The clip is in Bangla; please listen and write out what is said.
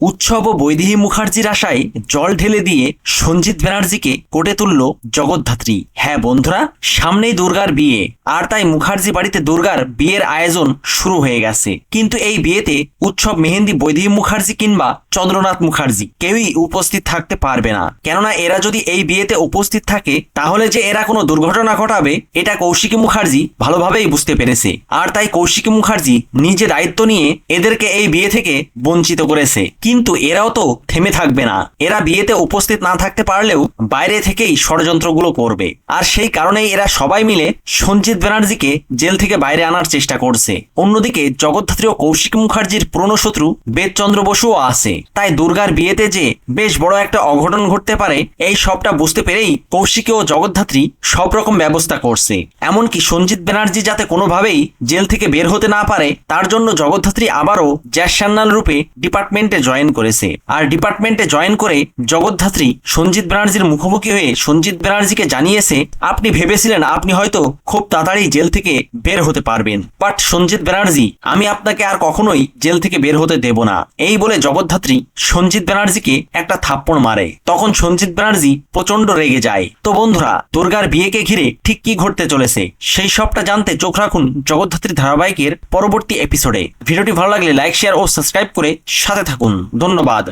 উৎসব ও বৈদেহী মুখার্জির আশায় জল ঢেলে দিয়ে সঞ্জিত ব্যানার্জিকে কোটে তুলল জগদ্ধাত্রী। হ্যাঁ বন্ধুরা, সামনেই দুর্গার বিয়ে। আর তাই মুখার্জি বাড়িতে দুর্গার বিয়ের আয়োজন শুরু হয়ে গেছে। কিন্তু এই বিয়েতে উৎসব মেহেন্দি বৈদেহী মুখার্জি কিংবা চন্দ্রনাথ মুখার্জি কেউই উপস্থিত থাকতে পারবে না। কেননা এরা যদি এই বিয়েতে উপস্থিত থাকে, তাহলে যে এরা কোনো দুর্ঘটনা ঘটাবে, এটা কৌশিকী মুখার্জি ভালোভাবেই বুঝতে পেরেছে। আর তাই কৌশিকী মুখার্জি নিজে দায়িত্ব নিয়ে এদেরকে এই বিয়ে থেকে বঞ্চিত করেছে। কিন্তু এরাও তো থেমে থাকবে না। এরা বিয়েতে উপস্থিত না থাকতে পারলেও বাইরে থেকেই ষড়যন্ত্রগুলো করবে। আর সেই কারণেই এরা সবাই মিলে সঞ্জিত ব্যানার্জিকে জেল থেকে বাইরে আনার চেষ্টা করছে। অন্যদিকে জগদ্ধাত্রী ও কৌশিক মুখার্জির পুরনো শত্রু বেদচন্দ্র বসুও আছে। তাই দুর্গার বিয়েতে যে বেশ বড় একটা অঘটন ঘটতে পারে, এই সবটা বুঝতে পেরেই কৌশিকী ও জগদ্ধাত্রী সব রকম ব্যবস্থা করছে। এমনকি সঞ্জিত ব্যানার্জি যাতে কোনোভাবেই জেল থেকে বের হতে না পারে, তার জন্য জগদ্ধাত্রী আবারও জ্যাসান্নাল রূপে ডিপার্টমেন্টে জয়েন করেছে। আর ডিপার্টমেন্টে জয়েন করে জগদ্ধাত্রী সঞ্জিত ব্যানার্জির মুখোমুখি হয়ে সঞ্জিত ব্যানার্জিকে জানিয়েছে, আপনি ভেবেছিলেন আপনি হয়তো খুব তাড়াতাড়ি জেল থেকে বের হতে পারবেন। বাট সঞ্জিত ব্যানার্জি, আমি আপনাকে আর কখনোই জেল থেকে বের হতে দেব না। এই বলে জগদ্ধাত্রী সঞ্জিত ব্যানার্জিকে একটা থাপ্পড় মারে। তখন সঞ্জিত ব্যানার্জি প্রচণ্ড রেগে যায়। তো বন্ধুরা, দুর্গার বিয়েকে ঘিরে ঠিক কি ঘটতে চলেছে? সেই সবটা জানতে চোখ রাখুন জগদ্ধাত্রী ধারাবাহিকের পরবর্তী এপিসোডে ভিডিওটি ভালো লাগলে লাইক শেয়ার ও সাবস্ক্রাইব করে সাথে থাকুন। ধন্যবাদ।